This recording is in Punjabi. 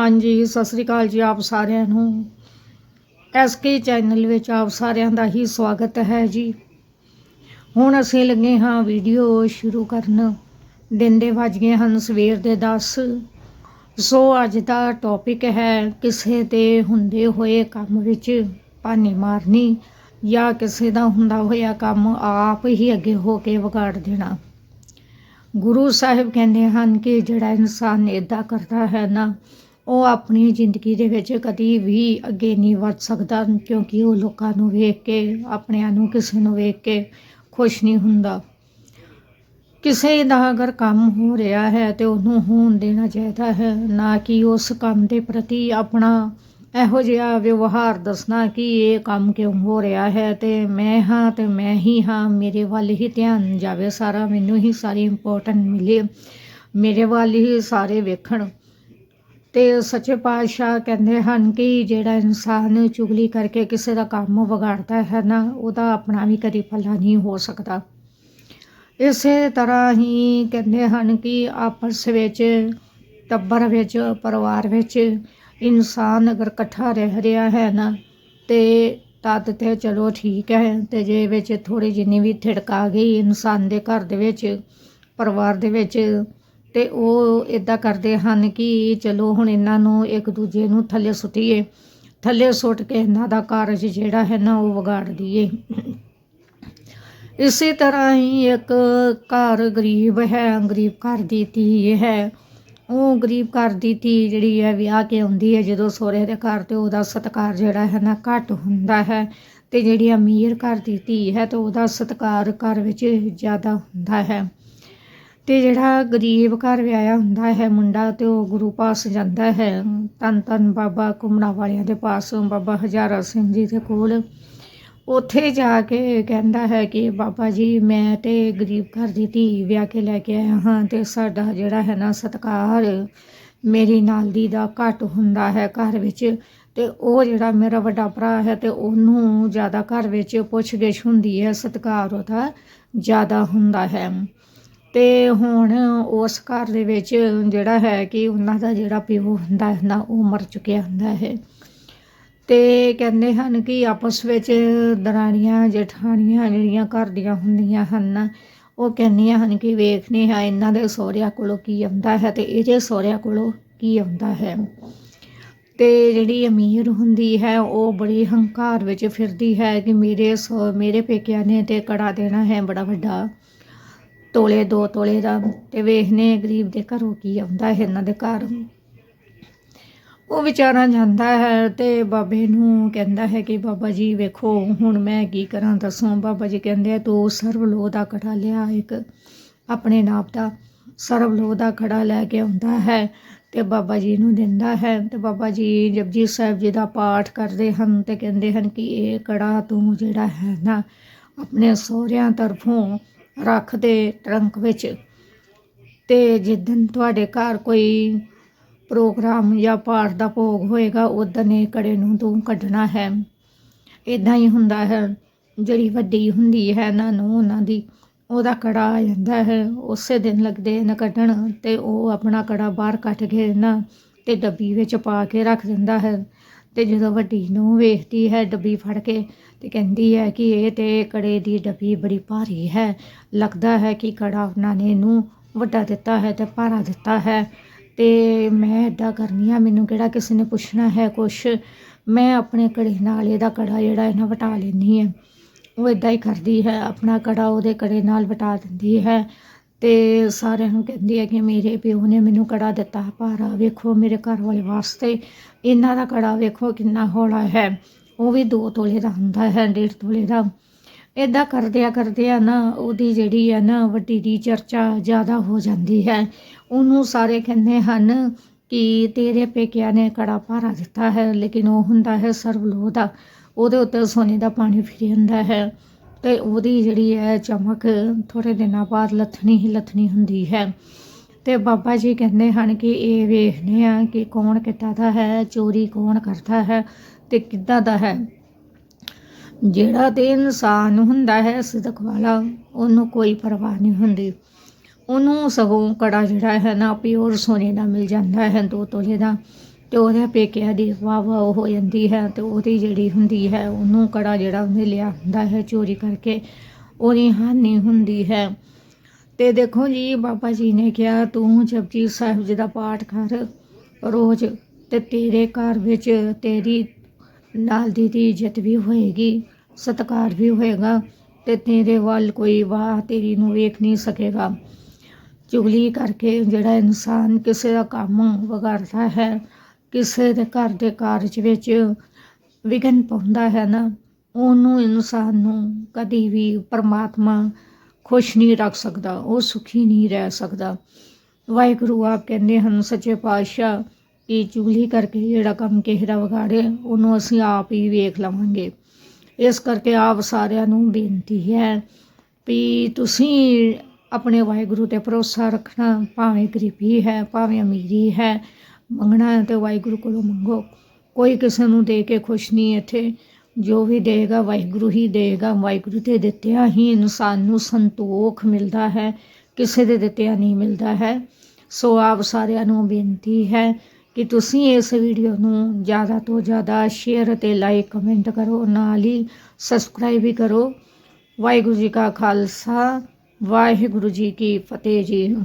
ਹਾਂਜੀ, ਸਤਿ ਸ੍ਰੀ ਅਕਾਲ ਜੀ ਆਪ ਸਾਰਿਆਂ ਨੂੰ। ਐਸਕੇ ਚੈਨਲ ਵਿੱਚ ਆਪ ਸਾਰਿਆਂ ਦਾ ਹੀ ਸਵਾਗਤ ਹੈ ਜੀ। ਹੁਣ ਅਸੀਂ ਲੱਗੇ ਹਾਂ ਵੀਡੀਓ ਸ਼ੁਰੂ ਕਰਨ। ਦਿਨ ਦੇ ਵੱਜ ਗਏ ਹਨ ਸਵੇਰ ਦੇ 10 ਸੋ ਅੱਜ ਦਾ ਟੌਪਿਕ ਹੈ ਕਿਸੇ ਦੇ ਹੁੰਦੇ ਹੋਏ ਕੰਮ ਵਿੱਚ ਪਾਣੀ ਮਾਰਨੀ ਜਾਂ ਕਿਸੇ ਦਾ ਹੁੰਦਾ ਹੋਇਆ ਕੰਮ ਆਪ ਹੀ ਅੱਗੇ ਹੋ ਕੇ ਵਿਗਾੜ ਦੇਣਾ। ਗੁਰੂ ਸਾਹਿਬ ਕਹਿੰਦੇ ਹਨ ਕਿ ਜਿਹੜਾ ਇਨਸਾਨ ਇਦਾਂ ਕਰਦਾ ਹੈ ਨਾ ਉਹ ਆਪਣੀ ਜ਼ਿੰਦਗੀ ਦੇ ਵਿੱਚ ਕਦੀ ਵੀ ਅੱਗੇ ਨਹੀਂ ਵੱਧ ਸਕਦਾ, ਕਿਉਂਕਿ ਉਹ ਲੋਕਾਂ ਨੂੰ ਵੇਖ ਕੇ, ਆਪਣਿਆਂ ਨੂੰ ਕਿਸੇ ਨੂੰ ਵੇਖ ਕੇ ਖੁਸ਼ ਨਹੀਂ ਹੁੰਦਾ। ਕਿਸੇ ਦਾ ਅਗਰ ਕੰਮ ਹੋ ਰਿਹਾ ਹੈ ਤੇ ਉਹਨੂੰ ਹੋਣ ਦੇਣਾ ਚਾਹੀਦਾ ਹੈ, ਨਾ ਕਿ ਉਸ ਕੰਮ ਦੇ ਪ੍ਰਤੀ ਆਪਣਾ ਇਹੋ ਜਿਹਾ ਵਿਵਹਾਰ ਦੱਸਣਾ ਕਿ ਇਹ ਕੰਮ ਕਿਉਂ ਹੋ ਰਿਹਾ ਹੈ, ਤੇ ਮੈਂ ਹਾਂ ਤੇ ਮੈਂ ਹੀ ਹਾਂ, ਮੇਰੇ ਵੱਲ ਹੀ ਧਿਆਨ ਜਾਵੇ, ਸਾਰਾ ਮੈਨੂੰ ਹੀ ਸਾਰੀ ਇੰਪੋਰਟੈਂਟ ਮਿਲੇ, ਮੇਰੇ ਵੱਲ ਹੀ ਸਾਰੇ ਵੇਖਣ। ਤੇ ਸੱਚੇ ਪਾਤਸ਼ਾਹ ਕਹਿੰਦੇ ਹਨ ਕਿ ਜਿਹੜਾ ਇਨਸਾਨ ਚੁਗਲੀ ਕਰਕੇ ਕਿਸੇ ਦਾ ਕੰਮ ਵਿਗਾੜਦਾ ਹੈ ਨਾ, ਉਹਦਾ ਆਪਣਾ ਵੀ ਕਦੀ ਭਲਾ ਨਹੀਂ ਹੋ ਸਕਦਾ। ਇਸੇ ਤਰ੍ਹਾਂ ਹੀ ਕਹਿੰਦੇ ਹਨ ਕਿ ਆਪਸ ਵਿੱਚ, ਟੱਬਰ ਵਿੱਚ, ਪਰਿਵਾਰ ਵਿੱਚ ਇਨਸਾਨ ਅਗਰ ਇਕੱਠਾ ਰਹਿ ਰਿਹਾ ਹੈ ਨਾ, ਤੇ ਤਦ ਤੇ ਚਲੋ ਠੀਕ ਹੈ, ਤੇ ਜੇ ਵਿੱਚ ਥੋੜੀ ਜਿੰਨੀ ਵੀ ਥਿੜਕ ਆ ਗਈ ਇਨਸਾਨ ਦੇ ਘਰ ਦੇ ਵਿੱਚ, ਪਰਿਵਾਰ ਦੇ ਵਿੱਚ ਤੇ ਉਹ ਇਦਾਂ ਕਰਦੇ ਹਨ ਕਿ ਚਲੋ ਹੁਣ ਇਹਨਾਂ ਨੂੰ ਇੱਕ ਦੂਜੇ ਨੂੰ ਥੱਲੇ ਸੁੱਟੀਏ। ਥੱਲੇ ਸੁੱਟ ਕੇ ਇਹਨਾਂ ਦਾ ਕਾਰਜ ਜਿਹੜਾ ਹੈ ਨਾ ਉਹ ਵਿਗਾੜ ਦਈਏ। ਇਸੇ ਤਰ੍ਹਾਂ ਹੀ ਇੱਕ ਘਰ ਗਰੀਬ ਹੈ, ਗਰੀਬ ਘਰ ਦੀ ਧੀ ਹੈ। ਉਹ ਗਰੀਬ ਘਰ ਦੀ ਧੀ ਜਿਹੜੀ ਹੈ ਵਿਆਹ ਕੇ ਆਉਂਦੀ ਹੈ। ਜਦੋਂ ਸਹੁਰੇ ਦੇ ਘਰ ਤੇ ਉਹਦਾ ਸਤਿਕਾਰ ਜਿਹੜਾ ਹੈ ਨਾ ਘੱਟ ਹੁੰਦਾ ਹੈ ਤੇ ਜਿਹੜੀ ਅਮੀਰ ਘਰ ਦੀ ਧੀ ਹੈ ਤੇ ਉਹਦਾ ਸਤਿਕਾਰ ਘਰ ਵਿੱਚ ਜ਼ਿਆਦਾ ਹੁੰਦਾ ਹੈ। ਅਤੇ ਜਿਹੜਾ ਗਰੀਬ ਘਰ ਵਿਆਹਿਆ ਹੁੰਦਾ ਹੈ ਮੁੰਡਾ ਅਤੇ ਉਹ ਗੁਰੂ ਪਾਸ ਜਾਂਦਾ ਹੈ। ਧੰਨ ਧੰਨ ਬਾਬਾ ਕੁਮੜਾ ਵਾਲਿਆਂ ਦੇ ਪਾਸ, ਬਾਬਾ ਹਜ਼ਾਰਾ ਸਿੰਘ ਜੀ ਦੇ ਕੋਲ। ਉੱਥੇ ਜਾ ਕੇ ਕਹਿੰਦਾ ਹੈ ਕਿ ਬਾਬਾ ਜੀ, ਮੈਂ ਤੇ ਗਰੀਬ ਘਰ ਦੀ ਧੀ ਵਿਆਹ ਕੇ ਲੈ ਕੇ ਆਇਆ ਹਾਂ ਅਤੇ ਸਾਡਾ ਜਿਹੜਾ ਹੈ ਨਾ ਸਤਿਕਾਰ ਮੇਰੀ ਨਾਲ ਦੀ ਦਾ ਘੱਟ ਹੁੰਦਾ ਹੈ ਘਰ ਵਿੱਚ ਅਤੇ ਉਹ ਜਿਹੜਾ ਮੇਰਾ ਵੱਡਾ ਭਰਾ ਹੈ ਅਤੇ ਉਹਨੂੰ ਜ਼ਿਆਦਾ ਘਰ ਵਿੱਚ ਪੁੱਛਗਿਛ ਹੁੰਦੀ ਹੈ, ਸਤਿਕਾਰ ਉਹਦਾ ਜ਼ਿਆਦਾ ਹੁੰਦਾ ਹੈ। ਅਤੇ ਹੁਣ ਉਸ ਘਰ ਦੇ ਵਿੱਚ ਜਿਹੜਾ ਹੈ ਕਿ ਉਹਨਾਂ ਦਾ ਜਿਹੜਾ ਪਿਓ ਹੁੰਦਾ ਹੈ ਨਾ, ਉਹ ਮਰ ਚੁੱਕਿਆ ਹੁੰਦਾ ਹੈ। ਅਤੇ ਕਹਿੰਦੇ ਹਨ ਕਿ ਆਪਸ ਵਿੱਚ ਦਰਾਣੀਆਂ, ਜਠਾਣੀਆਂ ਜਿਹੜੀਆਂ ਘਰ ਦੀਆਂ ਹੁੰਦੀਆਂ ਹਨ, ਉਹ ਕਹਿੰਦੀਆਂ ਹਨ ਕਿ ਵੇਖਨੇ ਹਾਂ ਇਹਨਾਂ ਦੇ ਸਹੁਰਿਆਂ ਕੋਲੋਂ ਕੀ ਆਉਂਦਾ ਹੈ ਅਤੇ ਇਹਦੇ ਸਹੁਰਿਆਂ ਕੋਲੋਂ ਕੀ ਆਉਂਦਾ ਹੈ। ਤੇ ਜਿਹੜੀ ਅਮੀਰ ਹੁੰਦੀ ਹੈ, ਉਹ ਬੜੀ ਹੰਕਾਰ ਵਿੱਚ ਫਿਰਦੀ ਹੈ ਕਿ ਮੇਰੇ ਸਹੁ- ਮੇਰੇ ਪੇਕਿਆਂ ਨੇ ਤੇ ਕੜਾ ਦੇਣਾ ਹੈ, ਬੜਾ ਵੱਡਾ ਤੋਲੇ ਦੋ ਤੋਲੇ ਦਾ ਤੇ ਵੇਖਨੇ ਗਰੀਬ ਦੇ ਘਰੋਂ ਕੀ ਆਉਂਦਾ ਹੈ ਇਹਨਾਂ ਦੇ ਘਰ। ਉਹ ਵਿਚਾਰਾ ਜਾਂਦਾ ਹੈ ਤੇ ਬਾਬੇ ਨੂੰ ਕਹਿੰਦਾ ਹੈ ਕਿ ਬਾਬਾ ਜੀ ਵੇਖੋ ਹੁਣ ਮੈਂ ਕੀ ਕਰਾਂ ਦੱਸੋ? ਬਾਬਾ ਜੀ ਕਹਿੰਦੇ ਤੂੰ ਸਰਵ ਲੋਹ ਦਾ ਕੜਾ ਲਿਆ ਇੱਕ ਆਪਣੇ ਨਾਪ ਦਾ ਸਰਵ ਲੋਹ ਦਾ ਕੜਾ ਲੈ ਕੇ ਆਉਂਦਾ ਹੈ ਤੇ ਬਾਬਾ ਜੀ ਨੂੰ ਦਿੰਦਾ ਹੈ ਤੇ ਬਾਬਾ ਜੀ ਜਪਜੀ ਸਾਹਿਬ ਜੀ ਦਾ ਪਾਠ ਕਰਦੇ ਹਨ ਤੇ ਕਹਿੰਦੇ ਹਨ ਕਿ ਇਹ ਕੜਾ ਤੂੰ ਜਿਹੜਾ ਹੈ ਨਾ ਆਪਣੇ ਸਹੁਰਿਆਂ ਤਰਫੋਂ ਰੱਖ ਦੇ ਟਰੰਕ ਵਿੱਚ। ਤੇ ਜਿੱਦਨ ਤੁਹਾਡੇ ਘਰ ਕੋਈ ਪ੍ਰੋਗਰਾਮ ਜਾਂ ਪਾਠ ਦਾ ਭੋਗ ਹੋਏਗਾ ਉਦੋਂ ਇਹ ਕੜੇ ਨੂੰ ਤੂੰ ਕੱਢਣਾ ਹੈ। ਇਦਾਂ ਹੀ ਹੁੰਦਾ ਹੈ। ਜਿਹੜੀ ਵੱਡੀ ਹੁੰਦੀ ਹੈ ਨਾ ਨੂੰ, ਉਹਨਾਂ ਦੀ, ਉਹਦਾ ਕੜਾ ਆ ਜਾਂਦਾ ਹੈ। ਉਸੇ ਦਿਨ ਲੱਗਦੇ ਨੇ ਕੱਢਣ ਤੇ ਉਹ ਆਪਣਾ ਕੜਾ ਬਾਹਰ ਕੱਢ ਕੇ ਨਾ ਤੇ ਡੱਬੀ ਵਿੱਚ ਪਾ ਕੇ ਰੱਖ ਦਿੰਦਾ ਹੈ। ਤੇ ਜਦੋਂ ਵੱਡੀ ਨੂੰ ਵੇਖਦੀ ਹੈ, ਡੱਬੀ ਫੜ ਕੇ ਤੇ ਕਹਿੰਦੀ ਹੈ ਕਿ ਇਹ ਤੇ ਕੜੇ ਦੀ ਡੱਬੀ ਬੜੀ ਭਾਰੀ ਹੈ। ਲੱਗਦਾ ਹੈ ਕਿ ਕੜਾ ਉਹਨਾਂ ਨੇ ਇਹਨੂੰ ਵੱਡਾ ਦਿੱਤਾ ਹੈ ਤੇ ਭਾਰਾ ਦਿੱਤਾ ਹੈ। ਤੇ ਮੈਂ ਇੱਦਾਂ ਕਰਨੀ ਆ, ਮੈਨੂੰ ਕਿਹੜਾ ਕਿਸੇ ਨੇ ਪੁੱਛਣਾ ਹੈ ਕੁਛ? ਮੈਂ ਆਪਣੇ ਕੜੇ ਨਾਲ ਇਹਦਾ ਕੜਾ ਜਿਹੜਾ ਇਹਨਾਂ ਵਟਾ ਲੈਂਦੀ ਹੈ। ਉਹ ਇਦਾਂ ਹੀ ਕਰਦੀ ਹੈ, ਆਪਣਾ ਕੜਾ ਉਹਦੇ ਕੜੇ ਨਾਲ ਵਟਾ ਦਿੰਦੀ ਹੈ ਤੇ ਸਾਰਿਆਂ ਨੂੰ ਕਹਿੰਦੀ ਹੈ ਕਿ ਮੇਰੇ ਪਿਓ ਨੇ ਮੈਨੂੰ ਕੜਾ ਦਿੱਤਾ। ਭਾਰਾ ਵੇਖੋ ਮੇਰੇ ਘਰ ਵਾਲੇ ਵਾਸਤੇ, ਇਹਨਾਂ ਦਾ ਕੜਾ ਵੇਖੋ ਕਿੰਨਾ ਹੌਲਾ ਹੈ। ਉਹ ਵੀ 2 ਤੋਲੇ ਦਾ ਹੁੰਦਾ ਹੈ 1.5 ਤੋਲੇ ਦਾ। ਇਦਾਂ ਕਰਦਿਆਂ ਕਰਦਿਆਂ ਨਾ ਉਹਦੀ ਜਿਹੜੀ ਹੈ ਨਾ ਵੱਡੀ ਦੀ ਚਰਚਾ ਜ਼ਿਆਦਾ ਹੋ ਜਾਂਦੀ ਹੈ। ਉਹਨੂੰ ਸਾਰੇ ਕਹਿੰਦੇ ਹਨ ਕਿ ਤੇਰੇ ਪੇਕਿਆਂ ਨੇ ਕੜਾ ਭਾਰਾ ਦਿੱਤਾ ਹੈ, ਲੇਕਿਨ ਉਹ ਹੁੰਦਾ ਹੈ ਸਰਵਲੋਹ ਦਾ। ਉਹਦੇ ਉੱਤੇ ਸੋਨੇ ਦਾ ਪਾਣੀ ਫਿਰ ਜਾਂਦਾ ਹੈ ਤੇ ਉਹਦੀ ਜਿਹੜੀ ਹੈ ਚਮਕ ਥੋੜੇ ਦਿਨਾਂ ਬਾਅਦ ਲੱਥਣੀ ਹੀ ਲੱਥਣੀ ਹੁੰਦੀ ਹੈ। ਤੇ ਬਾਬਾ ਜੀ ਕਹਿੰਦੇ ਹਨ ਕਿ ਇਹ ਵੇਖਦੇ ਆ ਕਿ ਕੌਣ ਕਿੱਦਾਂ ਦਾ ਹੈ, ਚੋਰੀ ਕੌਣ ਕਰਦਾ ਹੈ। ਤੇ ਕਿੱਦਾਂ ਦਾ ਹੈ? ਜਿਹੜਾ ਤੇ ਇਨਸਾਨ ਹੁੰਦਾ ਹੈ, ਸਿਦਕ ਵਾਲਾ, ਉਹਨੂੰ ਕੋਈ ਪਰਵਾਹ ਨਹੀਂ ਹੁੰਦੀ। ਉਹਨੂੰ ਸਗੋਂ ਕੜਾ ਜਿਹੜਾ ਹੈ ਨਾ ਪਿਓਰ ਸੋਨੇ ਦਾ ਮਿਲ ਜਾਂਦਾ ਹੈ, ਦੋ ਤੋਲੇ ਦਾ। ਤੇ ਉਹਦੇ ਪੇਕਿਆਂ ਦੀ ਵਾਹ ਵਾਹ ਹੋ ਜਾਂਦੀ ਹੈ ਤੇ ਉਹਦੀ ਜਿਹੜੀ ਹੁੰਦੀ ਹੈ, ਉਹਨੂੰ ਕੜਾ ਜਿਹੜਾ ਉਹਨੇ ਲਿਆ ਹੁੰਦਾ ਹੈ ਚੋਰੀ ਕਰਕੇ, ਉਹਦੀ ਹਾਨੀ ਹੁੰਦੀ ਹੈ। ਤੇ ਦੇਖੋ ਜੀ, ਬਾਬਾ ਜੀ ਨੇ ਕਿਹਾ, ਤੂੰ ਜਪਜੀ ਸਾਹਿਬ ਜੀ ਦਾ ਪਾਠ ਕਰ ਰੋਜ਼ ਤੇ ਤੇਰੇ ਘਰ ਵਿੱਚ ਤੇਰੀ ਨਾਲ ਦੀ ਇੱਜ਼ਤ ਵੀ ਹੋਏਗੀ, ਸਤਿਕਾਰ ਵੀ ਹੋਏਗਾ ਤੇ ਤੇਰੇ ਵੱਲ ਕੋਈ ਵਾਹ ਤੇਰੀ ਨੂੰ ਵੇਖ ਨਹੀਂ ਸਕੇਗਾ। ਚੁਗਲੀ ਕਰਕੇ ਜਿਹੜਾ ਇਨਸਾਨ ਕਿਸੇ ਦਾ ਕੰਮ ਵਿਗਾੜਦਾ ਹੈ, ਕਿਸੇ ਦੇ ਘਰ ਦੇ ਕਾਰਜ ਵਿੱਚ ਵਿਘਨ ਪਾਉਂਦਾ ਹੈ ਨਾ, ਉਹਨੂੰ ਇਨਸਾਨ ਨੂੰ ਕਦੀ ਵੀ ਪਰਮਾਤਮਾ ਖੁਸ਼ ਨਹੀਂ ਰੱਖ ਸਕਦਾ, ਉਹ ਸੁਖੀ ਨਹੀਂ ਰਹਿ ਸਕਦਾ। ਵਾਹਿਗੁਰੂ ਆਪ ਕਹਿੰਦੇ ਹਨ, ਸੱਚੇ ਪਾਤਸ਼ਾਹ ਕਿ ਚੁਗਲੀ ਕਰਕੇ ਜਿਹੜਾ ਕੰਮ ਕਿਸੇ ਦਾ ਵਿਗਾੜੇ, ਉਹਨੂੰ ਅਸੀਂ ਆਪ ਹੀ ਵੇਖ ਲਵਾਂਗੇ। ਇਸ ਕਰਕੇ ਆਪ ਸਾਰਿਆਂ ਨੂੰ ਬੇਨਤੀ ਹੈ ਵੀ ਤੁਸੀਂ ਆਪਣੇ ਵਾਹਿਗੁਰੂ ਤੇ ਭਰੋਸਾ ਰੱਖਣਾ ਭਾਵੇਂ ਗਰੀਬੀ ਹੈ, ਭਾਵੇਂ ਅਮੀਰੀ ਹੈ, ਮੰਗਣਾ ਹੈ ਤੇ ਵਾਹਿਗੁਰੂ ਕੋਲੋਂ ਮੰਗੋ। ਕੋਈ ਕਿਸੇ ਨੂੰ ਦੇ ਕੇ ਖੁਸ਼ ਨਹੀਂ ਇੱਥੇ। ਜੋ ਵੀ ਦੇਗਾ ਵਾਹਿਗੁਰੂ ਹੀ ਦੇਗਾ। ਵਾਹਿਗੁਰੂ ਦੇ ਦਿੱਤਿਆਂ ਹੀ ਇਨਸਾਨ ਨੂੰ ਸੰਤੋਖ ਮਿਲਦਾ ਹੈ, ਕਿਸੇ ਦੇ ਦਿੱਤਿਆਂ ਨਹੀਂ ਮਿਲਦਾ ਹੈ। ਸੋ ਆਪ ਸਾਰਿਆਂ ਨੂੰ ਬੇਨਤੀ ਹੈ ਕਿ ਤੁਸੀਂ ਇਸ ਵੀਡੀਓ ਨੂੰ ਜ਼ਿਆਦਾ ਤੋਂ ਜ਼ਿਆਦਾ ਸ਼ੇਅਰ ਅਤੇ ਲਾਈਕ ਕਮੈਂਟ ਕਰੋ, ਨਾਲ ਹੀ ਸਬਸਕ੍ਰਾਈਬ ਵੀ ਕਰੋ। ਵਾਹਿਗੁਰੂ ਜੀ ਕਾ ਖਾਲਸਾ, ਵਾਹਿਗੁਰੂ ਜੀ ਕੀ ਫਤਿਹ ਜੀ।